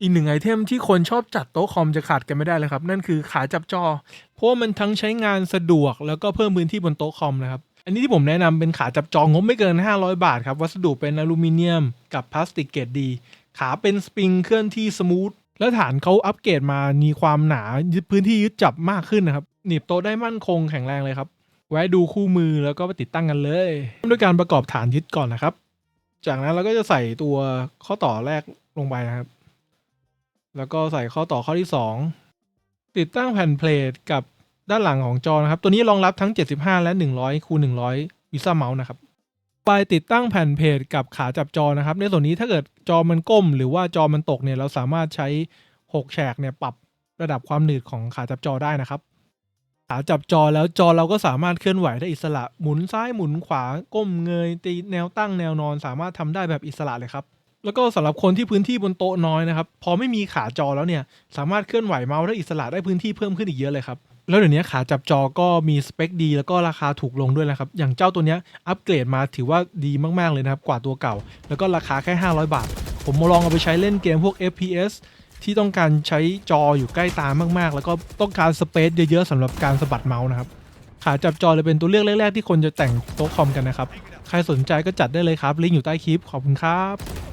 อีกหนึ่งไอเทมที่คนชอบจัดโต๊ะคอมจะขาดกันไม่ได้เลยครับ นั่นคือขาจับจอ เพราะมันทั้งใช้งานสะดวกแล้วก็เพิ่มพื้นที่บนโต๊ะคอมนะครับ อันนี้ที่ผมแนะนำเป็นขาจับจองบไม่เกิน 500 บาทครับ วัสดุเป็นอลูมิเนียมกับพลาสติกเกรดดี ขาเป็นสปริงเคลื่อนที่สมูทแล้วฐานเขาอัปเกรดมามีความหนายึดพื้นที่ยึดจับมากขึ้นนะครับหนีบโต๊ะได้มั่นคงแข็งแรงเลยครับ ไว้ดูคู่มือแล้วก็ไปติดตั้งกันเลยเริ่มด้วยการประกอบฐานยึดก่อนนะครับ จากนั้นเราก็จะใส่ตัวข้อต่อแรกลงไปนะครับ แล้วก็ใส่ข้อต่อข้อที่ 2 ติดตั้งแผ่นเพลทกับด้านหลังของจอนะครับ ตัวนี้รองรับทั้ง 75 และ 100คูณ100วิซ่าเมาส์นะครับไปติดตั้งแผ่นเพจกับขาจับจอนะครับ ในส่วนนี้ถ้าเกิดจอมันก้ม หรือว่าจอมันตกเนี่ยเราสามารถใช้ 6 แฉกเนี่ยปรับระดับความหนืดของขาจับจอได้นะครับ ขาจับจอแล้วจอเราก็สามารถเคลื่อนไหวได้อิสระหมุนซ้ายหมุนขวาก้มเงยตีแนวตั้งแนวนอนสามารถทำได้แบบอิสระเลยครับ แล้วก็สำหรับคนที่พื้นที่บนโต๊ะน้อยนะครับพอไม่มีขาจอแล้วเนี่ยสามารถเคลื่อนไหวเมาส์ได้อิสระได้พื้นที่เพิ่มขึ้นอีกเยอะเลยครับแล้วเดี๋ยวนี้ขาจับจอก็มีสเปคดี แล้วก็ราคาถูกลงด้วยนะครับ อย่างเจ้าตัวนี้อัปเกรดมาถือว่าดีมาก ๆ เลยนะครับ กว่าตัวเก่า แล้วก็ราคาแค่ 500 บาท ผมมาลองเอาไปใช้เล่นเกมพวก FPS ที่ต้องการใช้จออยู่ใกล้ตามาก ๆ แล้วก็ต้องการสเปซเยอะ ๆสำหรับการสะบัดเมาส์นะครับ ขาจับจอเลยเป็นตัวเลือกแรก ๆ ที่คนจะแต่งโต๊ะคอมกันนะครับ ใครสนใจก็จัดได้เลยครับลิงก์อยู่ใต้คลิปขอบคุณครับ